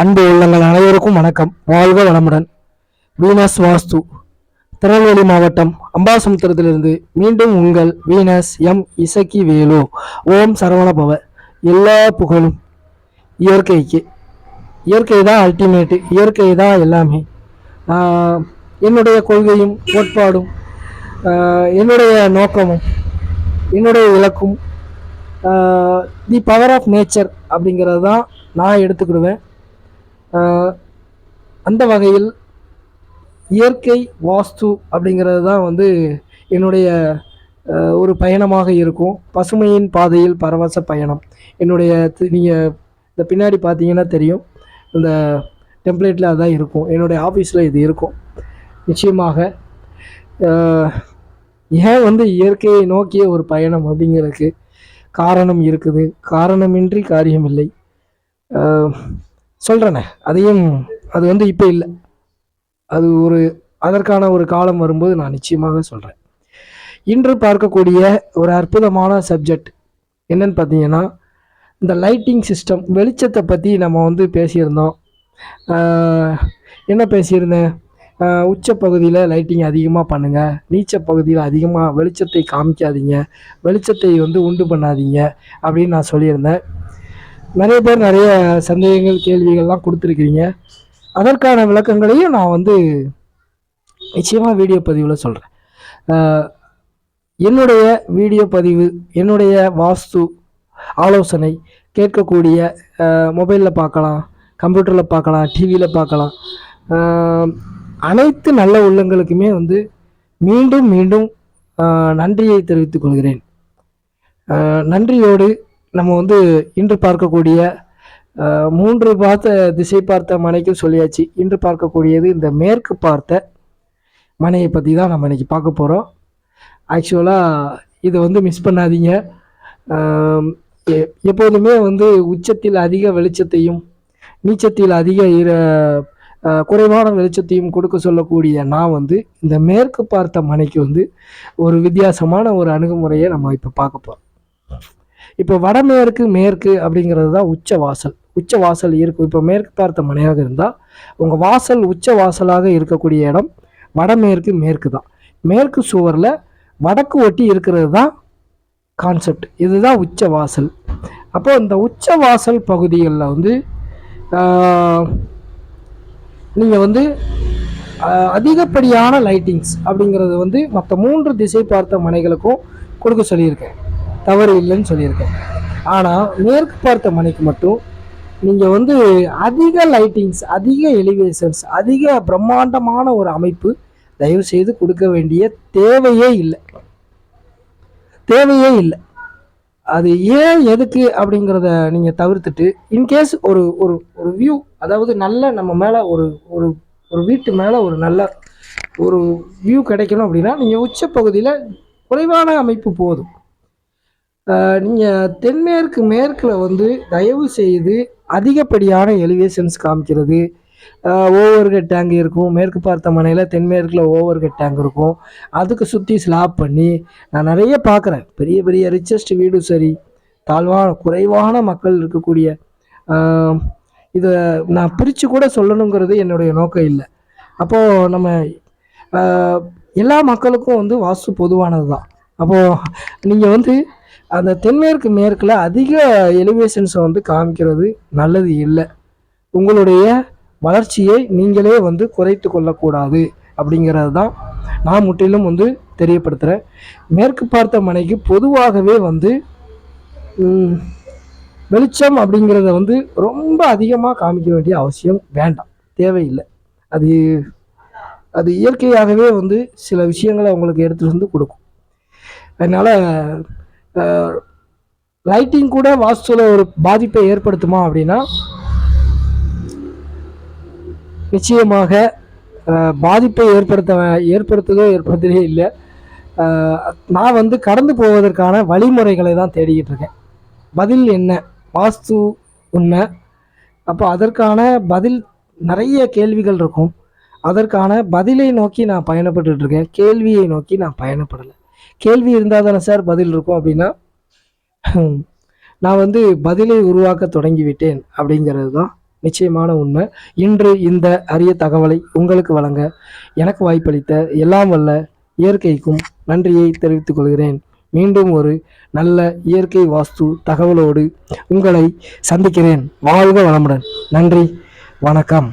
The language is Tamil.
அன்பு உள்ளங்கள் அனைவருக்கும் வணக்கம். வாழ்க வளமுடன். வீனஸ் வாஸ்து திருநெல்வேலி மாவட்டம் அம்பாசமுத்திரத்திலிருந்து மீண்டும் உங்கள் வீனஸ் எம் இசக்கி வேலு. ஓம் சரவண பவ. எல்லா புகழும் இயற்கைக்கு. இயற்கை தான் அல்டிமேட்டு இயற்கை தான் எல்லாமே. என்னுடைய கொள்கையும் கோட்பாடும் என்னுடைய நோக்கமும் என்னுடைய இலக்கும் தி பவர் ஆஃப் நேச்சர் அப்படிங்கிறது தான் நான் எடுத்துக்கிடுவேன். அந்த வகையில் இயற்கை வாஸ்து அப்படிங்கிறது தான் வந்து என்னுடைய ஒரு பயணமாக இருக்கும். பசுமையின் பாதையில் பரவச பயணம். என்னுடைய நீங்கள் இந்த பின்னாடி பார்த்தீங்கன்னா தெரியும். இந்த டெம்ப்ளேட்டில் அதான் இருக்கும். என்னுடைய ஆஃபீஸில் இது இருக்கும். நிச்சயமாக ஏன் வந்து இயற்கையை நோக்கிய ஒரு பயணம் அப்படிங்கிறதுக்கு காரணம் இருக்குது. காரணமின்றி காரியம் இல்லை சொல்கிறேனே அதையும் அது வந்து இப்போ இல்லை. அது ஒரு அதற்கான ஒரு காலம் வரும்போது நான் நிச்சயமாக சொல்கிறேன் இன்று பார்க்கக்கூடிய ஒரு அற்புதமான சப்ஜெக்ட் என்னன்னு பார்த்தீங்கன்னா இந்த லைட்டிங் சிஸ்டம் வெளிச்சத்தை பற்றி நம்ம வந்து பேசியிருந்தோம். என்ன பேசியிருந்தேன்? உச்ச பகுதியில் லைட்டிங் அதிகமாக பண்ணுங்கள் நீச்ச பகுதியில் அதிகமாக வெளிச்சத்தை காமிக்காதீங்க வெளிச்சத்தை வந்து உண்டு பண்ணாதீங்க அப்படின்னு நான் சொல்லியிருந்தேன். நிறைய பேர் நிறைய சந்தேகங்கள் கேள்விகள்லாம் கொடுத்துருக்கிறீங்க. அதற்கான விளக்கங்களையும் நான் வந்து நிச்சயமாக வீடியோ பதிவில் சொல்கிறேன் என்னுடைய வீடியோ பதிவு என்னுடைய வாஸ்து ஆலோசனை கேட்கக்கூடிய மொபைலில் பார்க்கலாம் கம்ப்யூட்டரில் பார்க்கலாம் டிவியில் பார்க்கலாம். அனைத்து நல்ல உள்ளங்களுக்குமே வந்து மீண்டும் மீண்டும் நன்றியை தெரிவித்துக் கொள்கிறேன். நன்றியோடு நம்ம வந்து இன்று பார்க்கக்கூடிய மூன்று பார்த்த திசை பார்த்த மனைக்கும் சொல்லியாச்சு. இன்று பார்க்கக்கூடியது இந்த மேற்கு பார்த்த மனையை பற்றி தான் நம்ம இன்றைக்கி பார்க்க போகிறோம் ஆக்சுவலாக இதை வந்து மிஸ் பண்ணாதீங்க. எ- எப்போதுமே வந்து உச்சத்தில் அதிக வெளிச்சத்தையும் நீச்சத்தில் அதிக இர குறைவான வெளிச்சத்தையும் கொடுக்க சொல்லக்கூடிய நான் வந்து இந்த மேற்கு பார்த்த மனைக்கு வந்து ஒரு வித்தியாசமான ஒரு அணுகுமுறையை நம்ம இப்போ பார்க்க போகிறோம் இப்போ வடமேற்கு மேற்கு அப்படிங்கிறது தான் உச்ச வாசல். உச்ச வாசல் இருக்கும். இப்போ மேற்கு பார்த்த மனையாக இருந்தால் உங்கள் வாசல் உச்ச வாசலாக இருக்கக்கூடிய இடம் வடமேற்கு மேற்கு தான். மேற்கு சுவரில் வடக்கு ஒட்டி இருக்கிறது தான் கான்செப்ட் இதுதான் உச்ச வாசல். அப்போ இந்த உச்ச வாசல் பகுதிகளில் வந்து நீங்கள் வந்து அதிகப்படியான லைட்டிங்ஸ் அப்படிங்கிறது வந்து மற்ற மூன்று திசை பார்த்த மனைகளுக்கும் கொடுக்க சொல்லியிருக்கேன். தவறு இல்லைன்னு சொல்லியிருக்கேன். ஆனால் மேற்கு பார்த்த மனைக்கு மட்டும் நீங்கள் வந்து அதிக லைட்டிங்ஸ் அதிக எலிவேஷன்ஸ் அதிக பிரம்மாண்டமான ஒரு அமைப்பு தயவு செய்து கொடுக்க வேண்டிய தேவையே இல்லை. தேவையே இல்லை. அது ஏன் எதுக்கு அப்படிங்கிறத நீங்கள் தவிர்த்துட்டு இன்கேஸ் ஒரு ஒரு ஒரு வியூ அதாவது நல்ல நம்ம மேலே ஒரு ஒரு ஒரு வீட்டு மேலே ஒரு நல்ல ஒரு வியூ கிடைக்கணும் அப்படின்னா நீங்கள் உச்ச பகுதியில் குறைவான அமைப்பு போதும். நீங்கள் தென்மேற்கு மேற்கில் வந்து தயவு செய்து அதிகப்படியான எலிவேஷன்ஸ் காமிக்கிறது. ஓவர் ஹெட் டேங்க் இருக்கும். மேற்கு பார்த்த மனையில் தென்மேற்கில் ஓவர் ஹெட் டேங்க் இருக்கும். அதுக்கு சுற்றி ஸ்லாப் பண்ணி நான் நிறைய பார்க்குறேன் பெரிய பெரிய ரிச்சஸ்ட் வீடும் சரி. தாழ்வான குறைவான மக்கள் இருக்கக்கூடிய இதை நான் பிரித்து கூட சொல்லணுங்கிறது என்னுடைய நோக்கம் இல்லை. அப்போது நம்ம எல்லா மக்களுக்கும் வந்து வாஸ்து பொதுவானது தான் அப்போது நீங்கள் வந்து அந்த தென்மேற்கு மேற்கில் அதிக எலிவேஷன்ஸை வந்து காமிக்கிறது நல்லது இல்லை. உங்களுடைய வளர்ச்சியை நீங்களே வந்து குறைத்து கொள்ளக்கூடாது அப்படிங்கிறது தான் நான் முற்றிலும் வந்து தெரியப்படுத்துகிறேன் மேற்கு பார்த்த மனைக்கு பொதுவாகவே வந்து வெளிச்சம் அப்படிங்கிறத வந்து ரொம்ப அதிகமாக காமிக்க வேண்டிய அவசியம் வேண்டாம். தேவையில்லை. அது அது இயற்கையாகவே வந்து சில விஷயங்களை உங்களுக்கு எடுத்துகிட்டு வந்து கொடுக்கும். அதனால் லைட்டிங் கூட வாஸ்துவில் ஒரு பாதிப்பை ஏற்படுத்துமா அப்படின்னா நிச்சயமாக பாதிப்பை ஏற்படுத்த ஏற்படுத்துதோ ஏற்படுத்தவே இல்லை. நான் வந்து கடந்து போவதற்கான வழிமுறைகளை தான் தேடிக்கிட்டு இருக்கேன். பதில் என்ன? வாஸ்து உண்மை. அப்போ அதற்கான பதில் நிறைய கேள்விகள் இருக்கும். அதற்கான பதிலை நோக்கி நான் பயணப்பட்டுட்டு இருக்கேன். கேள்வியை நோக்கி நான் பயணப்படலை. கேள்வி இருந்தால் தானே சார் பதில் இருக்கும் அப்படின்னா? நான் வந்து பதிலை உருவாக்க தொடங்கி விட்டேன் அப்படிங்கிறது தான் நிச்சயமான உண்மை. இன்று இந்த அரிய தகவலை உங்களுக்கு வழங்க எனக்கு வாய்ப்பளித்த எல்லாம் வல்ல இயற்கைக்கும் நன்றியை தெரிவித்துக் கொள்கிறேன். மீண்டும் ஒரு நல்ல இயற்கை வாஸ்து தகவலோடு உங்களை சந்திக்கிறேன். வாழ்க வளமுடன். நன்றி. வணக்கம்.